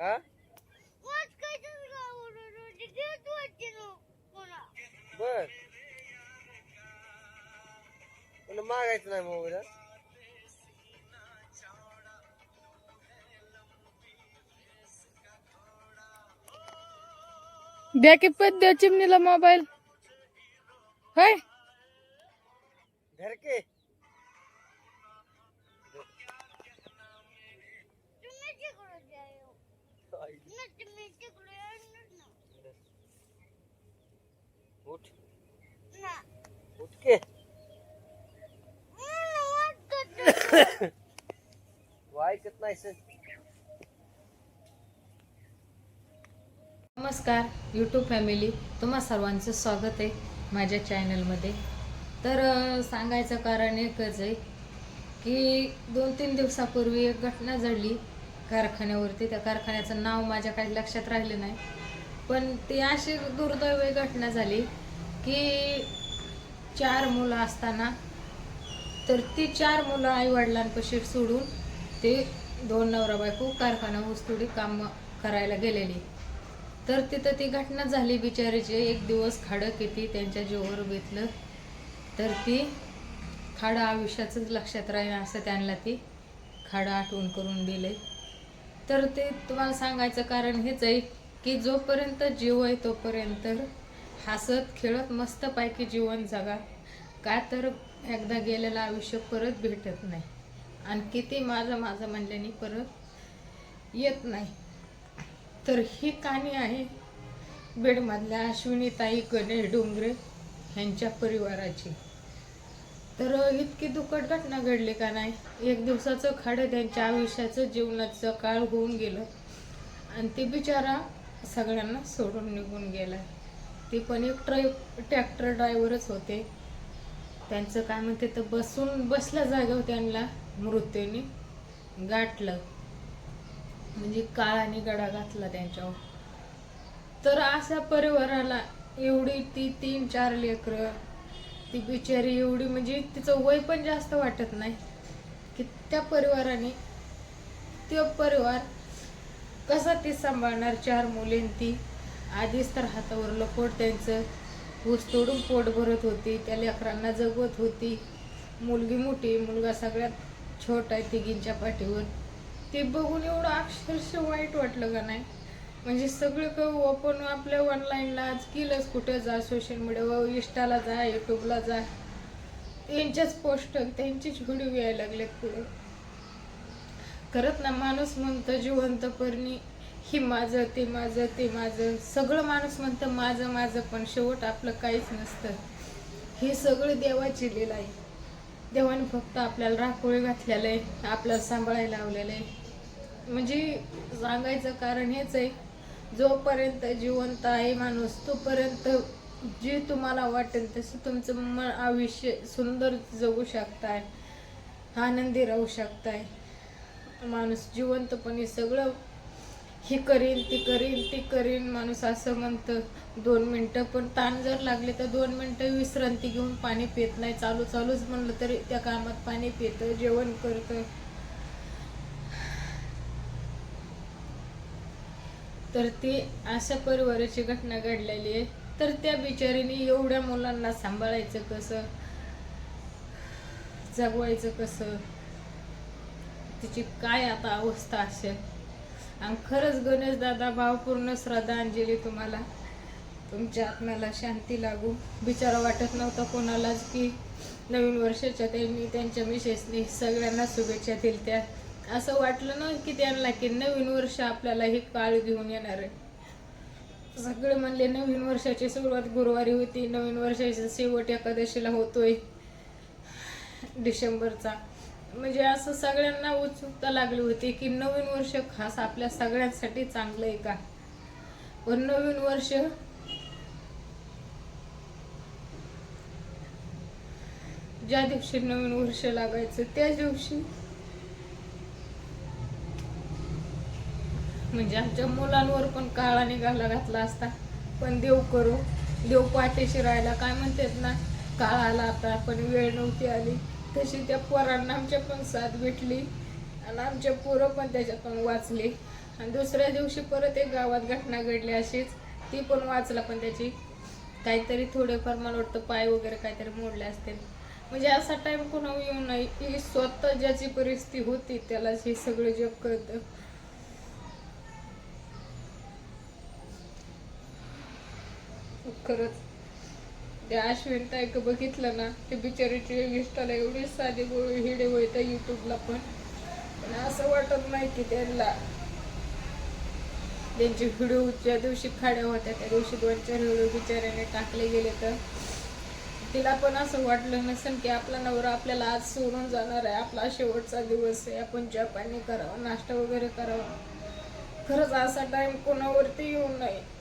हा. बर मागायचं नाही मोबाईल? द्या की पद द्या चिमणीला मोबाईल होय धर उठ. उठ के. नमस्कार यूट्यूब फॅमिली तुम्हा सर्वांचं स्वागत आहे माझ्या चॅनलमध्ये तर सांगायचं कारण एकच आहे की दोन तीन दिवसापूर्वी एक घटना घडली. कारखान्यावरती. त्या कारखान्याचं नाव माझ्या काही लक्षात राहिलं नाही. पण ती अशी दुर्दैवी घटना झाली की चार मुलं असताना तर ती चार मुलं आईवडिलांपाशी सोडून ते दोन नवरा बायको कारखाना ऊसतोडी काम करायला गेलेली. तर तिथं ती घटना झाली बिचारीचे. एक दिवस खाडं किती त्यांच्या जीवावर बेतलं तर ती खाडं आयुष्याचंच लक्षात राहील असं त्यांना ती खाडं आठवण करून दिले. तर ते तुम्हाला सांगायचं कारण हेच आहे की जोपर्यंत जीव आहे तोपर्यंत हसत खेळत मस्तपैकी जीवन जगा. का तर एकदा गेलेलं आयुष्य परत भेटत नाही. आणि किती माझं माझं म्हणल्याने परत येत नाही. तर ही कहाणी आहे बीडमधल्या अश्विनीताई गणेश डोंगरे यांच्या परिवाराची. तर इतकी दुखट घटना घडली का नाही? एक दिवसाचं खाडं त्यांच्या आयुष्याचं जीवनाचं काळ होऊन गेलं. आणि ते बिचारा सगळ्यांना सोडून निघून गेला ते पण एक ट्राय ट्रॅक्टर ड्रायव्हरच होते. त्यांचं काय म्हणते तर बसून बसल्या जागेवर त्यांना मृत्यूने. गाठलं. म्हणजे काळाने गडा घातला त्यांच्यावर. तर अशा परिवाराला एवढी ती तीन चार लेकरं ती बिचारी एवढी म्हणजे तिचं वय पण जास्त वाटत नाही. की त्या परिवाराने तो परिवार कसा ती सांभाळणार चार मुलींती आधीच तर हातावर लपोट त्यांचं. ऊस तोडून पोट भरत होती त्या लेकरांना जगवत होती. मुलगी मोठी मुलगा सगळ्यात छोटा आहे तिघींच्या पाठीवर. ते बघून एवढं अक्षरशः वाईट वाटलं का नाही? म्हणजे सगळं काही आपण आपल्या ऑनलाईनला आज केलंच कुठे जा सोशल मीडियावर इंस्टाला जा यूट्यूबला जा. त्यांच्याच पोस्ट त्यांचीच व्हिडिओ यायला लागलेत पुढे. करत ना माणूस म्हणतं जिवंतपणी ही माझं ते माझं ते माझं. सगळं माणूस म्हणतं माझं माझं पण शेवट आपलं काहीच नसतं. हे सगळं देवाची लीला आहे. देवाने फक्त आपल्याला राखोळी घातलेलं आहे आपल्याला सांभाळायला लावलेलं आहे. म्हणजे सांगायचं कारण हेच आहे जोपर्यंत जिवंत आहे माणूस तोपर्यंत जे तुम्हाला वाटेल तसं तुमचं मन आयुष्य सुंदर जगू शकताय आनंदी राहू शकताय. माणूस जिवंतपणे सगळं ही करीन ती करीन ती करीन. माणूस असं म्हणतं दोन मिनटं पण ताण जर लागले तर दोन मिनटं विश्रांती घेऊन पाणी पित नाही. चालू चालूच म्हणलं तरी त्या कामात पाणी पितं जेवण करतं तर ती अशा परिवाराची घटना घडलेली आहे. तर त्या बिचारीने एवढ्या मुलांना सांभाळायचं कसं? जगवायचं कसं? तिची काय आता अवस्था असेल? आणि खरंच गणेश दादा भावपूर्ण श्रद्धांजली तुम्हाला. तुमच्या आत्म्याला शांती लागू. बिचारा वाटत नव्हता कोणालाच की नवीन वर्षाच्या त्यांनी त्यांच्या मिसेसनी सगळ्यांना शुभेच्छा दिल्या त्या असं वाटलं ना की त्यांना की नवीन वर्ष आपल्याला हे काळ घेऊन येणार आहे. सगळे म्हणले नवीन वर्षाची सुरुवात गुरुवारी होती नवीन वर्षाचा शेवट एकादशीला होतोय. डिसेंबरचा. म्हणजे असं सगळ्यांना उत्सुकता लागली होती की नवीन वर्ष खास आपल्या सगळ्यांसाठी चांगलं आहे का? पण नवीन वर्ष ज्या दिवशी नवीन वर्ष लागायचं त्याच दिवशी म्हणजे आमच्या मुलांवर पण काळा निघाला घातला असता. पण देव करू. देव पाठीशी राहायला काय म्हणतात ना काळ आला आता पण वेळ नव्हती आली. तशी त्या पोरांना आमच्या पण साथ भेटली. आणि आमच्या पोरं पण त्याच्यातून वाचली. आणि दुसऱ्या दिवशी परत एक गावात घटना घडली अशीच. ती पण वाचला पण त्याची. काहीतरी थोडेफार मला वाटतं पाय वगैरे काहीतरी मोडले असतील. म्हणजे असा टाइम कोणा येऊ नये ही स्वतः ज्याची परिस्थिती होती त्यालाच हे सगळं जग कळतं. खरंच. ते अश्विन ताईक बघितलं ना ते बिचारीची इंस्टाला एवढी साधी गोळी हिडे होतं युट्यूबला पण. पण असं वाटत नाही की त्यांना त्यांचे व्हिडिओ ज्या दिवशी खाड्या होत्या त्या दिवशी दोन चार व्हिडिओ बिचाऱ्याने टाकले गेले तर. तिला पण असं वाटलं नसेल की आपला नवरा आपल्याला आज सोडून जाणार आहे. आपला शेवटचा दिवस आहे. आपण जपानी करावं नाश्ता वगैरे करावा. खरंच असा टाइम कोणावरती येऊ नये.